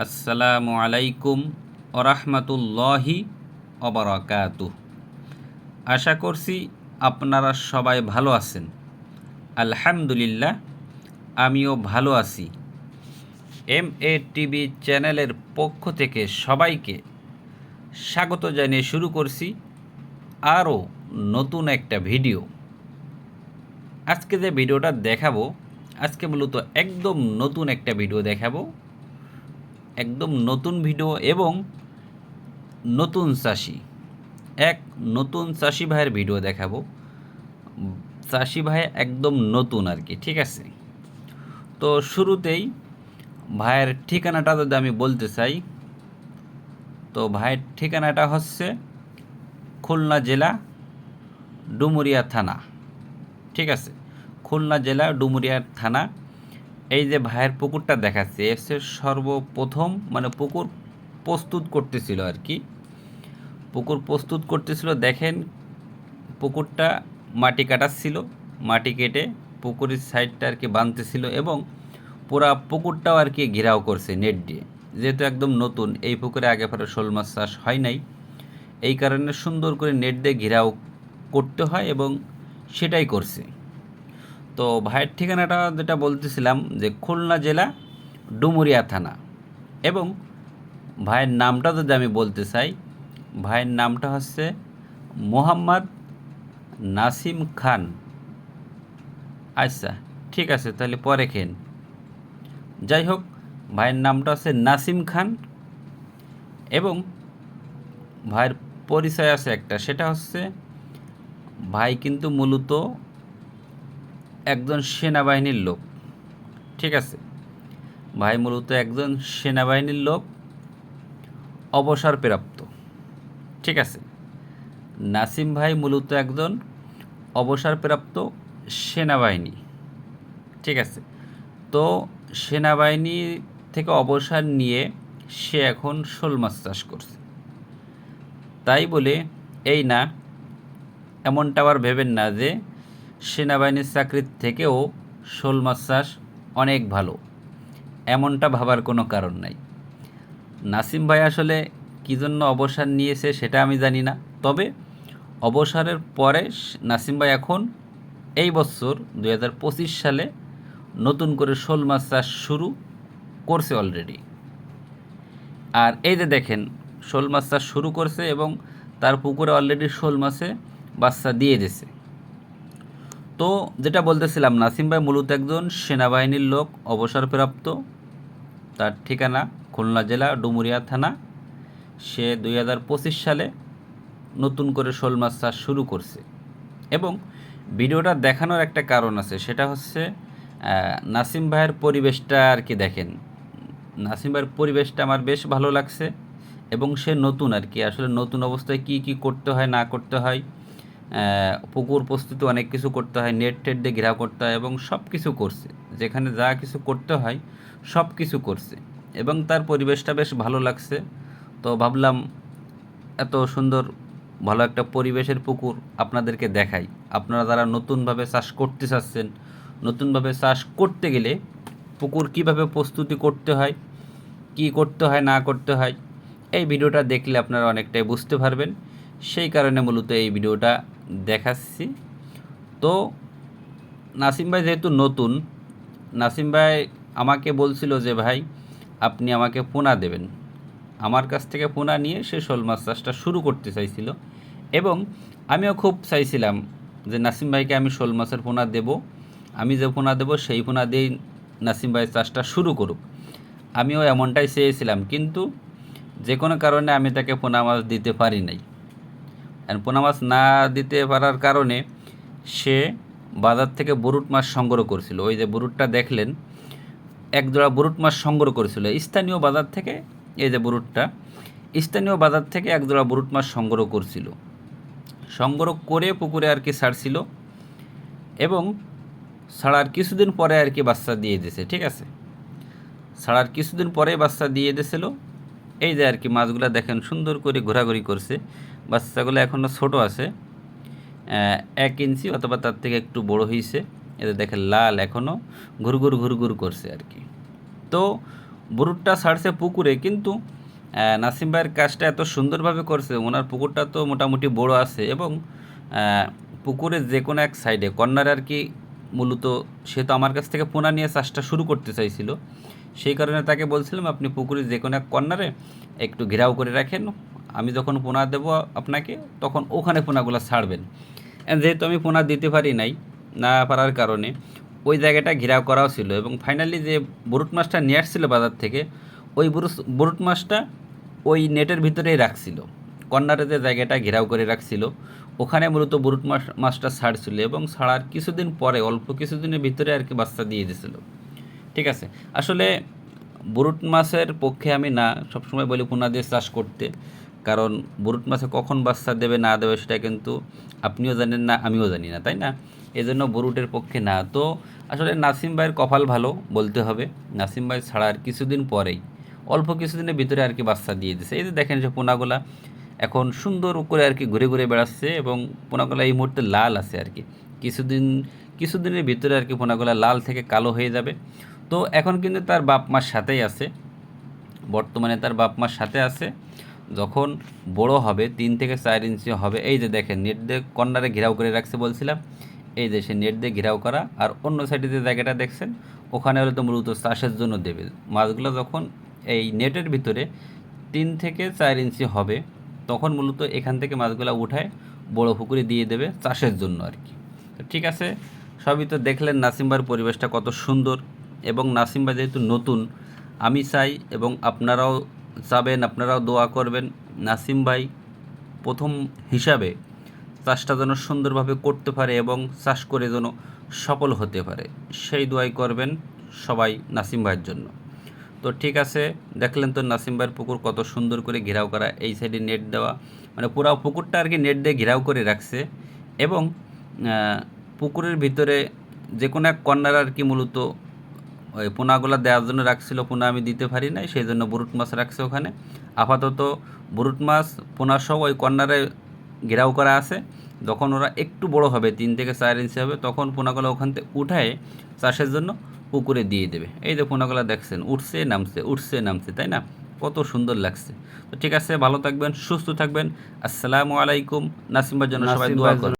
আসসালামু আলাইকুম ওরহমতুল্লাহি অবরাকাতু আশা করছি আপনারা সবাই ভালো আছেন। আলহামদুলিল্লাহ, আমিও ভালো আছি। এম এ টিভি চ্যানেলের পক্ষ থেকে সবাইকে স্বাগত জানিয়ে শুরু করছি আরও নতুন একটা ভিডিও। আজকে যে ভিডিওটা দেখাবো, আজকে মূলত একদম নতুন একটা ভিডিও দেখাবো। একদম নতুন ভিডিও এবং নতুন চাষি। এক নতুন চাষি ভাইয়ের ভিডিও দেখাবো। চাষি ভাই একদম নতুন আর কি, ঠিক আছে? তো শুরুতেই ভাইয়ের ঠিকানাটা যদি আমি বলতে চাই, তো ভাইয়ের ঠিকানাটা হচ্ছে খুলনা জেলা ডুমুরিয়া থানা, ঠিক আছে? খুলনা জেলা ডুমুরিয়া থানা এই যে ভাইয়ের পুকুরটা দেখাচ্ছে এসে সর্বপ্রথম মানে পুকুর প্রস্তুত করতেছিল আর কি। পুকুর প্রস্তুত করতেছিল, দেখেন পুকুরটা মাটি কাটাচ্ছিল মাটি কেটে পুকুরের সাইডটা আর কি বাঁধতেছিল এবং পুরা পুকুরটাও আর কি ঘেরাও করছে নেট দিয়ে। যেহেতু একদম নতুন, এই পুকুরে আগে পরে শোল মাছ চাষ হয় নাই। এই কারণে সুন্দর করে নেট দিয়ে ঘেরাও করতে হয় এবং সেটাই করছে। তো ভাইয়ের ঠিকানাটা যেটা বলতেছিলাম যে খুলনা জেলা ডুমুরিয়া থানা। এবং ভাইয়ের নামটা যদি আমি বলতে চাই, ভাইয়ের নামটা হচ্ছে মোহাম্মদ নাসিম খান। আচ্ছা ঠিক আছে, তাহলে পরে খেন যাই হোক, ভাইয়ের নামটা হচ্ছে নাসিম খান এবং ভাইয়ের পরিচয় আছে একটা, সেটা হচ্ছে ভাই কিন্তু মূলত একজন সেনাবাহিনীর লোক। ঠিক আছে? ভাই মূলত একজন সেনাবাহিনীর লোক, অবসরপ্রাপ্ত। ঠিক আছে? নাসিম ভাই মূলত একজন অবসরপ্রাপ্ত সেনাবাহিনী। ঠিক আছে? তো সেনাবাহিনী থেকে অবসর নিয়ে সে এখন শোল মাছ চাষ করছে। তাই বলে, এই না, এমনটা আবার ভেবেন না যে সেনাবাহিনীর চাকরির থেকেও শোল মাছ চাষ অনেক ভালো। এমনটা ভাবার কোনো কারণ নাই। নাসিম ভাই আসলে কী জন্য অবসর নিয়েছে সেটা আমি জানি না, তবে অবসরের পরে নাসিম ভাই এখন এই বছর দু সালে নতুন করে শোল মাছ চাষ শুরু করছে অলরেডি আর এই যে দেখেন, শোল মাছ চাষ শুরু করছে এবং তার পুকুরে অলরেডি শোল মাছে বাচ্চা দিয়ে দিছে তো যেটা বলতেছিলাম, নাসিম ভাই মূলত একজন সেনাবাহিনীর লোক, অবসরপ্রাপ্ত। তার ঠিকানা খুলনা জেলা, ডুমুরিয়া থানা। সে দুই হাজার পঁচিশ সালে নতুন করে শোল মাছ চাষ শুরু করছে। এবং ভিডিওটা দেখানোর একটা কারণ আছে, সেটা হচ্ছে নাসিম ভাইয়ের পরিবেশটা আর কি দেখেন। নাসিম ভাইয়ের পরিবেশটা আমার বেশ ভালো লাগছে এবং সে নতুন আর কি। আসলে নতুন অবস্থায় কি কি করতে হয়, না করতে হয় পুকুর প্রস্তুতি অনেক কিছু করতে হয় নেট টেট দিয়ে ঘেরাও করতে হয় এবং সব কিছু করছে। যেখানে যা কিছু করতে হয় সব কিছু করছে। এবং তার পরিবেশটা বেশ ভালো লাগছে। তো ভাবলাম এত সুন্দর, ভালো একটা পরিবেশের পুকুর আপনাদেরকে দেখাই। আপনারা যারা নতুনভাবে চাষ করতে চাচ্ছেন, নতুনভাবে চাষ করতে গেলে পুকুর কীভাবে প্রস্তুতি করতে হয়, কি করতে হয়, না করতে হয়, এই ভিডিওটা দেখলে আপনারা অনেকটাই বুঝতে পারবেন। সেই কারণে মূলত এই ভিডিওটা দেখাচ্ছি। তো নাসিম ভাই যেহেতু নতুন, নাসিম ভাই আমাকে বলছিল যে, ভাই, আপনি আমাকে পোনা দেবেন। আমার কাছ থেকে পোনা নিয়ে সে শোল মাছ চাষটা শুরু করতে চাইছিল এবং আমিও খুব চাইছিলাম যে, নাসিম ভাইকে আমি শোল মাছের পোনা দেব। আমি যে পোনা দেব, সেই পোনা দিয়েই নাসিম ভাই চাষটা শুরু করুক। আমিও এমনটাই চেয়েছিলাম, কিন্তু যে কোনো কারণে আমি তাকে পোনা মাছ দিতে পারি নাই। আর পোনা মাছ না দিতে পারার কারণে সে বাজার থেকে বরুট মাছ সংগ্রহ করছিল। ওই যে বরুটটা দেখলেন এক জোড়া বরুট মাছ সংগ্রহ করেছিল। স্থানীয় বাজার থেকে এই যে বরুটটা, স্থানীয় বাজার থেকে এক জোড়া বরুট মাছ সংগ্রহ করছিল। সংগ্রহ করে পুকুরে আর কি ছাড়ছিল এবং ছাড়ার কিছুদিন পরে আর কি বাচ্চা দিয়ে দিয়েছে, ঠিক আছে? ছাড়ার কিছুদিন পরে বাচ্চা দিয়ে দিয়েছিল। এই যে আর কি মাছগুলো দেখেন, সুন্দর করে ঘোরাঘুরি করছে। বাচ্চাগুলো এখনও ছোট আছে এক ইঞ্চি অথবা তার থেকে একটু বড় হয়েছে এদের দেখে লাল এখনও ঘুরঘুর ঘুরঘুর করছে আর কি। তো বুরুটটা ছাড়ছে পুকুরে কিন্তু নাসিম ভাইয়ের কাজটা এত সুন্দরভাবে করছে, ওনার পুকুরটা তো মোটামুটি বড় আছে এবং পুকুরের যে কোনো এক সাইডে কর্নারে আর কি মূলত সে তো আমার কাছ থেকে পোনা নিয়ে চাষটা শুরু করতে চাইছিল। সেই কারণে তাকে বলছিলাম, আপনি পুকুরের যে কোনো এক কর্নারে একটু ঘেরাও করে রাখেন আমি যখন পোনা দেবো আপনাকে, তখন ওখানে পোনাগুলো ছাড়বেন। যেহেতু আমি পোনা দিতে পারি নাই, না পারার কারণে, ওই জায়গাটা ঘেরাও করাও ছিল এবং ফাইনালি যে বরুট মাছটা নিয়ে আসছিল বাজার থেকে, ওই বরুট মাছটা ওই নেটের ভিতরেই রাখছিল। কর্নারে যে জায়গাটা ঘেরাও করে রাখছিল, ওখানে মূলত বরুট মাছ মাছটা ছাড়ছিল এবং ছাড়ার কিছুদিন পরে, অল্প কিছুদিনের ভিতরে আর কি বাচ্চা দিয়ে দিছিল। ঠিক আছে? আসলে বুরুট মাছের পক্ষে আমি না, সবসময় বলি পোনা দিয়ে চাষ করতে। কারণ বুরুট মাছে কখন বাচ্চা দেবে, না দেবে সেটা কিন্তু আপনিও জানেন না, আমিও জানি না, তাই না? এই জন্য বুরুটের পক্ষে না। তো আসলে নাসিম ভাইয়ের কপাল ভালো বলতে হবে। নাসিম ভাই ছাড়ার কিছুদিন পরেই, অল্প কিছুদিনের ভিতরে আর কি বাচ্চা দিয়ে দিছে। এই যে দেখেন যে পোনাগুলা এখন সুন্দর করে আর কি ঘুরে ঘুরে বেড়াচ্ছে এবং পোনাগুলা এই মুহূর্তে লাল আছে আর কি। কিছুদিন, কিছুদিনের ভিতরে আর কি পোনাগুলা লাল থেকে কালো হয়ে যাবে। তো এখন কিন্তু তার বাপ মার সাথেই আছে। বর্তমানে তার বাপ মার সাথে আছে। যখন বড় হবে, তিন থেকে চার ইঞ্চি হবে, এই যে দেখেন নেট দিয়ে কর্নারে ঘেরাও করে রাখছে বলছিলাম, এই যে সে নেট দিয়ে ঘেরাও করা, আর অন্য সাইডে যে জায়গাটা দেখছেন, ওখানে হলে তো মূলত চাষের জন্য দেবে। মাছগুলো যখন এই নেটের ভিতরে তিন থেকে চার ইঞ্চি হবে, তখন মূলত এখান থেকে মাছগুলো উঠায়, বড় পুকুরে দিয়ে দেবে চাষের জন্য আর কি। তো ঠিক আছে, সবই তো দেখলেন নাসিমবার পরিবেশটা কত সুন্দর, এবং নাসিমবা যেহেতু নতুন, আমি চাই এবং আপনারাও চাবেন আপনারাও দোয়া করবেন। নাসিম ভাই প্রথম হিসাবে চাষটা যেন সুন্দরভাবে করতে পারে এবং চাষ করে যেন সফল হতে পারে। সেই দোয়াই করবেন সবাই নাসিম ভাইয়ের জন্য। তো ঠিক আছে, দেখলেন তো নাসিম ভাইয়ের পুকুর কত সুন্দর করে ঘেরাও করা, এই সাইডে নেট দেওয়া। মানে পুরো পুকুরটা আর কি নেট দিয়ে ঘেরাও করে রাখছে। এবং পুকুরের ভিতরে যে কোনো এক কর্নার আর কি মূলত ওই পোনাগুলো দেওয়ার জন্য রাখছিল পোনা আমি দিতে পারি নাই সেই জন্য বুরুট মাছ রাখছে ওখানে। আপাতত বুরুট মাছ পোনা সহ ওই কর্নারে ঘেরাও করা আছে। যখন ওরা একটু বড় হবে তিন থেকে চার ইঞ্চি হবে তখন পোনাগুলো ওখান থেকে উঠায় চাষের জন্য পুকুরে দিয়ে দেবে। এই যে পোনাগুলো দেখছেন উঠছে নামছে উঠছে নামছে তাই না? কত সুন্দর লাগছে। তো ঠিক আছে ভালো থাকবেন সুস্থ থাকবেন। আসসালামু আলাইকুম নাসিমবার জন্য সবাই দোয়া